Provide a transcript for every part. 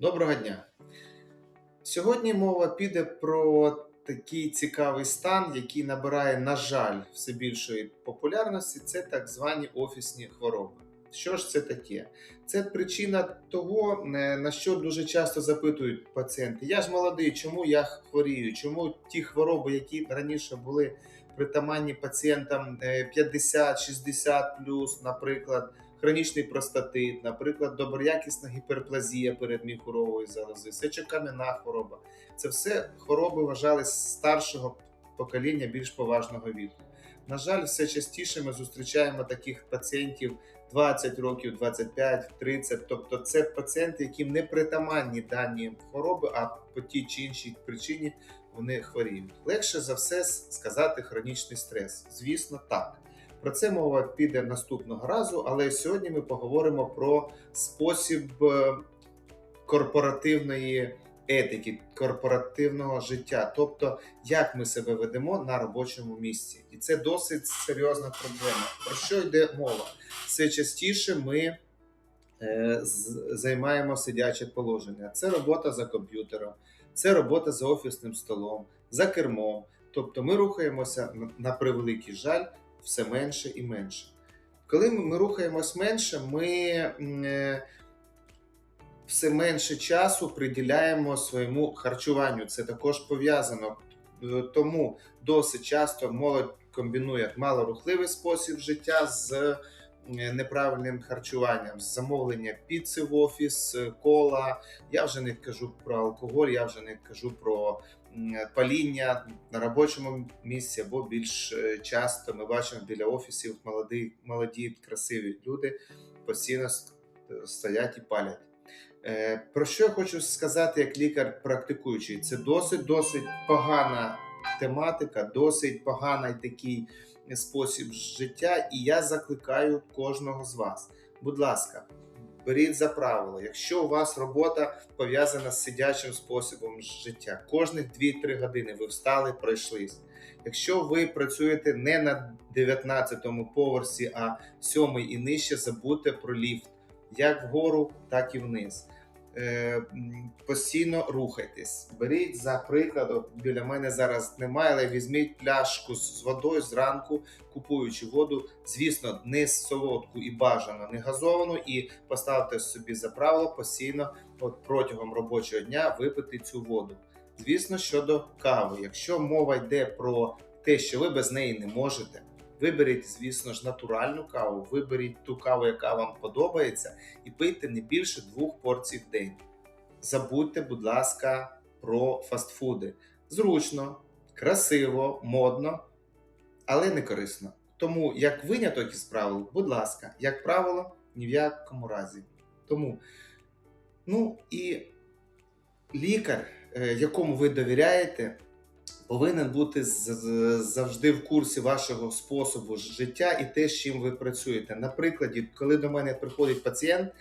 Доброго дня! Сьогодні мова піде про такий цікавий стан, який набирає, на жаль, все більшої популярності. Це так звані офісні хвороби. Що ж це таке? Це причина того, е, на що дуже часто запитують пацієнти: я ж молодий, чому я хворію? Чому ті хвороби, які раніше були притаманні пацієнтам е, 50-60 наприклад, хронічний простатит, наприклад, доброякісна гіперплазія передміхурової залози, сечокам'яна хвороба. Це все хвороби вважались старшого покоління більш поважного віку. На жаль, все частіше ми зустрічаємо таких пацієнтів 20 років, 25, 30. Тобто це пацієнти, яким не притаманні дані хвороби, а по тій чи іншій причині вони хворіють. Легше за все сказати хронічний стрес. Звісно, так. Про це мова піде наступного разу, але сьогодні ми поговоримо про спосіб е, корпоративної етики, корпоративного життя, тобто як ми себе ведемо на робочому місці. І це досить серйозна проблема. Про що йде мова? Все частіше ми е, займаємо сидяче положення. Це робота за комп'ютером, це робота за офісним столом, за кермом. Тобто ми рухаємося на- на превеликий жаль все менше і менше. Коли ми, рухаємось менше, ми е, все менше часу приділяємо своєму харчуванню. Це також пов'язано. Е, Тому досить часто молодь комбінує малорухливий спосіб життя з е, неправильним харчуванням, з замовлення піци в офіс, кола. Я вже не кажу про алкоголь, я вже не кажу про паління на робочому місці, або більш е, часто ми бачимо біля офісів молоді, молоді красиві люди постійно стоять і палять. Е, Про що я хочу сказати як лікар практикуючий? Це досить досить погана тематика, досить поганий такий спосіб життя, і я закликаю кожного з вас. Будь ласка, беріть за правило, якщо у вас робота пов'язана з сидячим способом життя, кожних 2-3 години ви встали, пройшлись. Якщо ви працюєте не на 19-му поверсі, а 7 і нижче, забудьте про ліфт як вгору, так і вниз. Е, постійно рухайтесь. Беріть за приклад, біля мене зараз немає, але візьміть пляшку з водою зранку, купуючи воду. Звісно, не солодку і бажано, не газовану, і поставте собі за правило постійно от протягом робочого дня випити цю воду. Звісно, щодо кави, якщо мова йде про те, що ви без неї не можете. Виберіть, звісно ж, натуральну каву, виберіть ту каву, яка вам подобається, і пийте не більше двох порцій в день. Забудьте, будь ласка, про фастфуди. Зручно, красиво, модно, але не корисно. Тому, як виняток із правил, будь ласка, як правило, ні в якому разі. Тому, ну і лікар, е, якому ви довіряєте, повинен бути завжди в курсі вашого способу життя і те, з чим ви працюєте. Наприклад, коли до мене приходить пацієнт,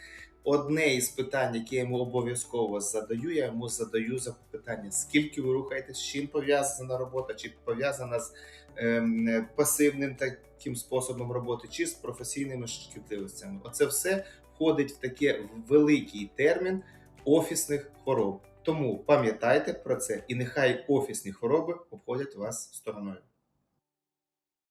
одне із питань, яке я йому обов'язково задаю, я йому задаю запитання, скільки ви рухаєтесь, з чим пов'язана робота, чи пов'язана з ем, пасивним таким способом роботи, чи з професійними шкідливостями. Оце все входить в таке великий термін офісних хвороб. Тому пам'ятайте про це, і нехай офісні хвороби обходять вас стороною.